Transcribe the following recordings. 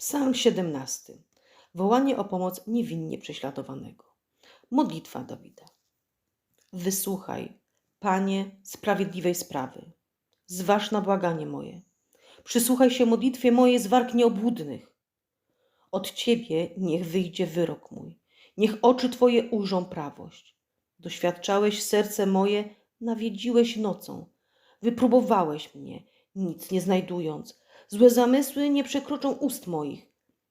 Psalm 17. Wołanie o pomoc niewinnie prześladowanego. Modlitwa Dawida. Wysłuchaj, Panie, sprawiedliwej sprawy. Zważ na błaganie moje. Przysłuchaj się modlitwie mojej z warg nieobłudnych. Od Ciebie niech wyjdzie wyrok mój. Niech oczy Twoje ujrzą prawość. Doświadczałeś serce moje, nawiedziłeś nocą. Wypróbowałeś mnie, nic nie znajdując. Złe zamysły nie przekroczą ust moich.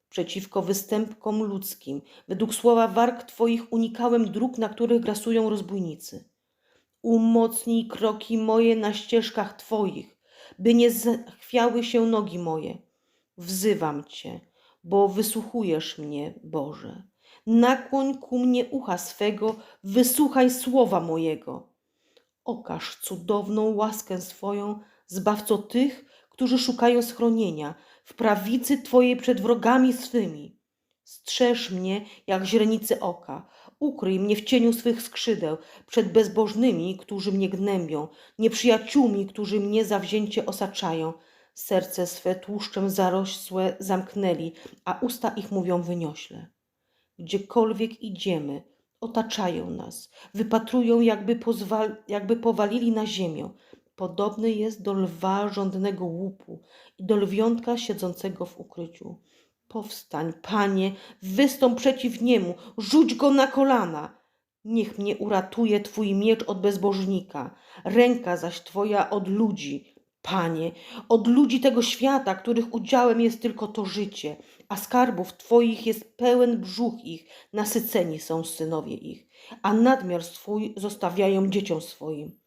Przeciwko występkom ludzkim, według słowa warg Twoich unikałem dróg, na których grasują rozbójnicy. Umocnij kroki moje na ścieżkach Twoich, by nie zachwiały się nogi moje. Wzywam Cię, bo wysłuchujesz mnie, Boże. Nakłoń ku mnie ucha swego, wysłuchaj słowa mojego. Okaż cudowną łaskę swoją, zbawco tych, którzy szukają schronienia, w prawicy Twojej przed wrogami swymi. Strzeż mnie jak źrenicy oka, ukryj mnie w cieniu swych skrzydeł przed bezbożnymi, którzy mnie gnębią, nieprzyjaciółmi, którzy mnie zawzięcie osaczają. Serce swe tłuszczem zarosłe zamknęli, a usta ich mówią wyniośle. Gdziekolwiek idziemy, otaczają nas, wypatrują, jakby, pozwal, jakby powalili na ziemię. Podobny jest do lwa żądnego łupu i do lwiątka siedzącego w ukryciu. Powstań, panie, wystąp przeciw niemu, rzuć go na kolana. Niech mnie uratuje twój miecz od bezbożnika, ręka zaś twoja od ludzi. Panie, od ludzi tego świata, których udziałem jest tylko to życie, a skarbów Twoich jest pełen brzuch ich, nasyceni są synowie ich, a nadmiar swój zostawiają dzieciom swoim.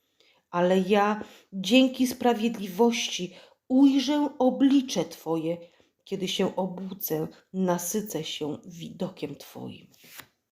Ale ja dzięki sprawiedliwości ujrzę oblicze Twoje, kiedy się obudzę, nasycę się widokiem Twoim.